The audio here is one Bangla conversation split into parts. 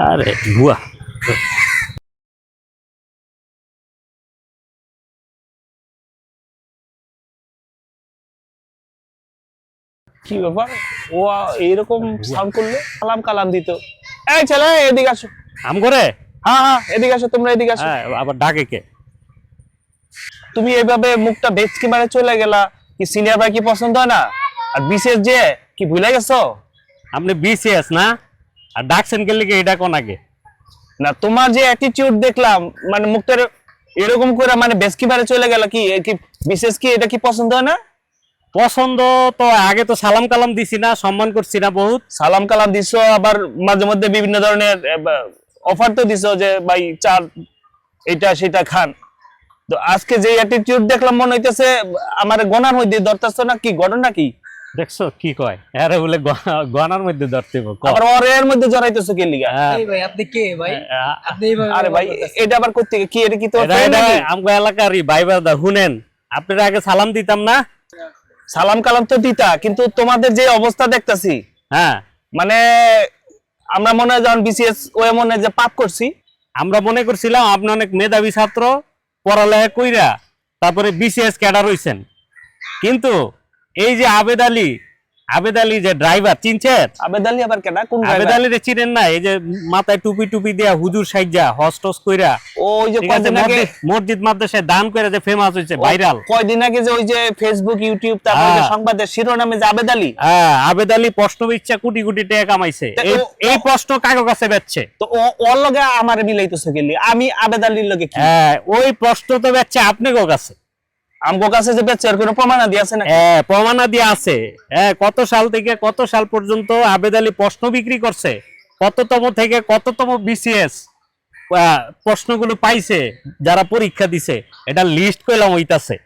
আরে ভুয়া। কি ব্যাপার? ও এইরকম সাউন্ড করল? কালাম কালাম দিত। এই ছেলে এদিকে আসো। আম করে? হ্যাঁ হ্যাঁ এদিকে আসো তোমরা এদিকে আসো। হ্যাঁ আবার ডাকে কে? তুমি এইভাবে মুখটা বেচকে মারে চলে গেলা। কি সিনিয়র ভাই কি পছন্দ হয় না? আর বিশেষ যে কি ভুলে গেছো? আপনি বিসিএস না? আর ডাকছেন কে লিখে এটা কোন আগে? না তোমার যে অ্যাটিটিউড দেখলাম মানে মুখটার এরকম করে মানে বেচকি মারে চলে গেল কি? কি বিশেষ কি এটা কি পছন্দ হয় না? পছন্দ তো আগে তো সালাম কালাম দিছি না সম্মান করছি না বহুত। সালাম কালাম দিছো আবার মাঝে মধ্যে বিভিন্ন ধরনের অফার তো দিছো যে ভাই চার এটা সেটা খান। তো আজকে যে অ্যাটিটিউড দেখলাম মনে হইতেছে আমার গনার মধ্যে ধরতেছ না কি? ঘটনা কি দেখছ? কি কয়? আরে বলে গনার মধ্যে ধরতে। আবার ওর এর মধ্যে জড়াইতেছো কে লিগা? হ্যাঁ, এই ভাই আপনি কে ভাই? আপনি এইভাবে আরে ভাই এটা আবার করতে কি এটা কি তো আমগো এলাকারই ভাই বাদা শুনেন। আপনারা আগে সালাম দিতাম না? সালাম কালাম তো দিতা কিন্তু তোমাদের যে অবস্থা দেখতাছি হ্যাঁ। মানে আমরা মনে হয় যখন বিসিএস ওয়ে মনে যে পাপ করছি। আমরা মনে করছিলাম আপনি অনেক মেধাবী ছাত্র পড়ালেখা কইরা তারপরে বিসিএস ক্যাডার হইছেন। কিন্তু এই যে আবেদ আলী আবেদ আলী যে ড্রাইভার চিনছেন? আবেদ আলী আবার কেনা কোন আবেদ আলী রে চিনেন না? এই যে মাথায় টুপি টুপি দিয়া হুজুর সাইজা হস টস কইরা। ওই যে কয়দিন আগে মসজিদ- মাদ্রাসায় দান করে যে ফেমাস হয়েছে ও ভাইরাল কয়দিন আগে যে ওই যে ফেসবুক ইউটিউব তারপরে যে হ্যাঁ। সংবাদের শিরোনামে যে আবেদ আলী? হ্যাঁ আবেদ আলী প্রশ্ন ইচ্ছা কোটি কোটি টাকা কামাইছে। এই- প্রশ্ন কাগো কাছে বেচছে। তো ও- ওর লগে আমার মিলাইতেছে গেলি আমি আবেদ আলীর লগে কি? হ্যাঁ ওই প্রশ্ন তো বেচছে আপনাকেও কাছে। আমগো কাছে যে বেচে কোনো প্রমাণ দিয়ে আছে না হ্যাঁ আছে। হ্যাঁ কত সাল থেকে কত সাল পর্যন্ত আবেদ আলী প্রশ্ন বিক্রি করছে? কততম থেকে কততম বিসিএস প্রশ্নগুলো পাইছে যারা পরীক্ষা দিছে? এটা লিস্ট কইলাম হইতাছে।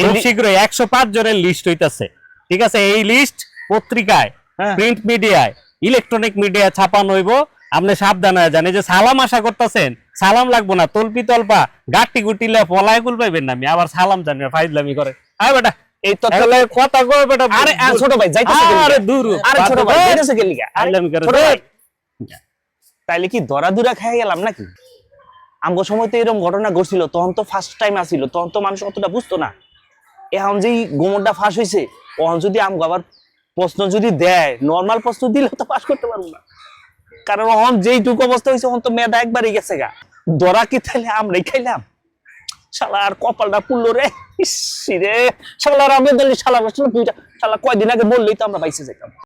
খুব শীঘ্রই একশো পাঁচ জনের লিস্ট হইতাছে। ঠিক আছে? এই লিস্ট পত্রিকায়। প্রিন্ট মিডিয়ায় ইলেকট্রনিক মিডিয়া ছাপানো হইব। আপনি সাবধান হয়ে যান। এই যে সালাম আশা করতেছেন সালাম লাগবো না তলপি তলপা গাটি গুটিলে পলায় গুল পাইবেন না আমি আবার সালাম জানি ফাইজলামি করে। আয় বেটা এই তথ্য এগুলো কথা কয় বেটা আরে ছোট ভাই যাইতেছে আরে দূর আরে ছোট ভাই যাইতেছে গেলি আরে ফাইজলামি করে ছোট তাইলে কি খেয়ে গেলাম নাকি? আমগো সময় তো এরকম ঘটনা ঘটছিল তখন তো ফার্স্ট টাইম আসিল তখন তো মানুষ অতটা বুঝতো না। এখন যেই গোমরটা ফাঁস হয়েছে তখন যদি আমগো আবার প্রশ্ন যদি দেয় নর্মাল প্রশ্ন দিলে তো পাস করতে পারব না। কারণ অহন যেইটুকু অবস্থা হয়েছে অহন তো মেধা একবারই গেছে গা। দরা কি তাহলে আমরাই খাইলাম? শালা আর কপালটা পুড়লো রে। রে, শালার আলী শালার শালা কয়দিন আগে বললেই তো আমরা বাইসে যেতাম